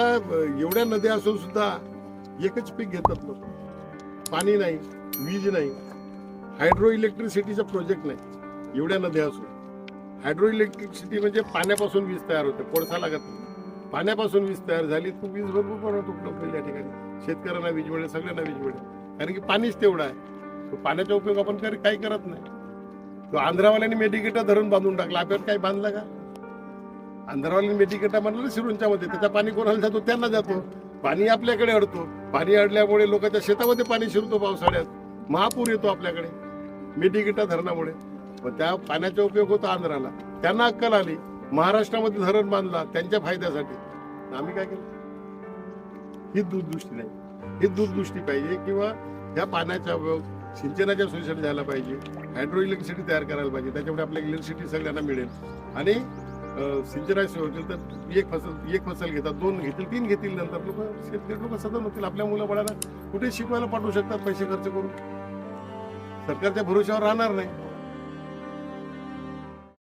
एवढ्या नद्या असून सुद्धा एकच पीक घेतात लोक. पाणी नाही वीज नाही हायड्रो इलेक्ट्रिसिटीचा प्रोजेक्ट नाही एवढ्या नद्या असून. हायड्रो इलेक्ट्रिसिटी म्हणजे पाण्यापासून वीज तयार होते कोळसा लागत नाही. पाण्यापासून वीज तयार झाली तर वीज भरपूर प्रमाणात उपलब्ध या ठिकाणी. शेतकऱ्यांना वीज मिळेल सगळ्यांना वीज मिळेल. कारण की पाणीच तेवढं आहे. तो पाण्याचा उपयोग आपण काही करत नाही. तो आंध्रावाल्यांनी मेडिकेटा धरून बांधून टाकला. आपल्याला काही बांधलं का? आंध्रावाल्यांनी मेडिकेटा म्हणलं शिरूंच्या मध्ये. त्याचा पाणी कोणाला जातो त्यांना जातो. पाणी आपल्याकडे अडतो. पाणी अडल्यामुळे लोकांच्या शेतामध्ये पाणी शिरतो पावसाळ्यात. महापूर येतो आपल्याकडे. मेडिकेटा धरणामुळे. मग त्या पाण्याचा उपयोग होतो आंध्राला. त्यांना अक्कल आली. महाराष्ट्रामध्ये धरण बांधला त्यांच्या फायद्यासाठी. आम्ही काय केलं? ही दूरदृष्टी नाही. ही दूरदृष्टी पाहिजे किंवा या पाण्याचा उपयोग सिंचनाच्या सोयीसाठी झाला पाहिजे. हायड्रो इलेक्ट्रिसिटी तयार करायला पाहिजे. त्याच्यामुळे आपल्या इलेक्ट्रिसिटी सगळ्यांना मिळेल. आणि अं, सिंचनाची होतील तर एक फसल एक फसल घेतात दोन घेतील तीन घेतील नंतर लोक शेतकरी लोक सदन होतील आपल्या मुलं बाळांना कुठे शिकवायला पाठवू शकतात पैसे खर्च करून? सरकारच्या भरोश्यावर राहणार नाही.